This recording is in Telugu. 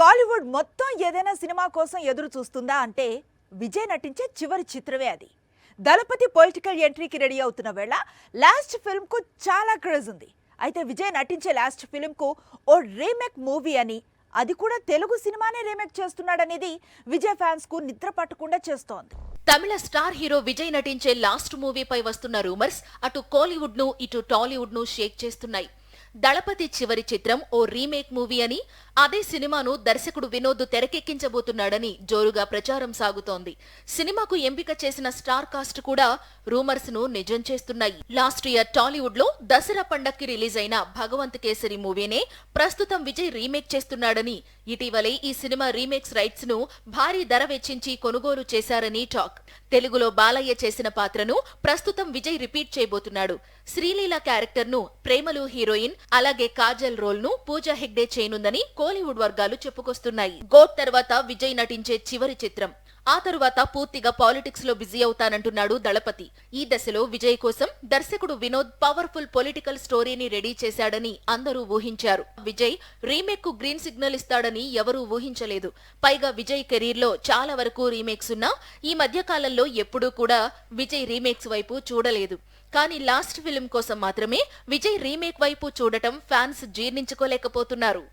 కాలీవుడ్ మొత్తం ఏదైనా సినిమా కోసం ఎదురు చూస్తుందా అంటే విజయ్ నటించే చివరి చిత్రమే అది. దళపతి పొలిటికల్ ఎంట్రీకి రెడీ అవుతున్న వేళ లాస్ట్ ఫిల్మ్కు చాలా క్రేజ్ ఉంది. అయితే విజయ్ నటించే లాస్ట్ ఫిల్మ్కు ఓ రీమేక్ మూవీ అని అది కూడా తెలుగు సినిమానే రీమేక్ చేస్తున్నాడనేది విజయ్ ఫ్యాన్స్కు నిద్ర పట్టకుండా చేస్తోంది. తమిళ స్టార్ హీరో విజయ్ నటించే లాస్ట్ మూవీపై వస్తున్న రూమర్స్ అటు కోలీవుడ్ను ఇటు టాలీవుడ్ను షేక్ చేస్తున్నాయి. దళపతి చివరి చిత్రం ఓ రీమేక్ మూవీ అని అదే సినిమాను దర్శకుడు వినోద్ తెరకెక్కించబోతున్నాడని జోరుగా ప్రచారం సాగుతోంది. సినిమాకు ఎంపిక చేసిన స్టార్ కాస్ట్ కూడా రూమర్స్ను నిజం చేస్తున్నాయి. లాస్ట్ ఇయర్ టాలీవుడ్లో దసరా పండక్కి రిలీజ్ అయిన భగవంత్ కేసరి మూవీనే ప్రస్తుతం విజయ్ రీమేక్ చేస్తున్నాడని ఇటీవలే ఈ సినిమా రీమేక్స్ రైట్స్ను భారీ ధర వెచ్చించి కొనుగోలు చేశారని టాక్. తెలుగులో బాలయ్య చేసిన పాత్రను ప్రస్తుతం విజయ్ రిపీట్ చేయబోతున్నాడు. శ్రీలీల క్యారెక్టర్ను ప్రేమలు హీరోయిన్ అలాగే కాజల్ రోల్ను పూజా హెగ్డే చేయనుందని కోలీవుడ్ వర్గాలు చెప్పుకొస్తున్నాయి. గోట్ తర్వాత విజయ్ నటించే చివరి చిత్రం. ఆ తరువాత పూర్తిగా పాలిటిక్స్లో బిజీ అవుతానంటున్నాడు దళపతి. ఈ దశలో విజయ్ కోసం దర్శకుడు వినోద్ పవర్ఫుల్ పొలిటికల్ స్టోరీని రెడీ చేశాడని అందరూ ఊహించారు. విజయ్ రీమేక్కు గ్రీన్ సిగ్నల్ ఇస్తాడని ఎవరూ ఊహించలేదు. పైగా విజయ్ కెరీర్లో చాలా వరకు రీమేక్స్ ఉన్నా ఈ మధ్య కాలంలో ఎప్పుడూ కూడా విజయ్ రీమేక్స్ వైపు చూడలేదు. కానీ లాస్ట్ ఫిలిం కోసం మాత్రమే విజయ్ రీమేక్ వైపు చూడటం ఫ్యాన్స్ జీర్ణించుకోలేకపోతున్నారు.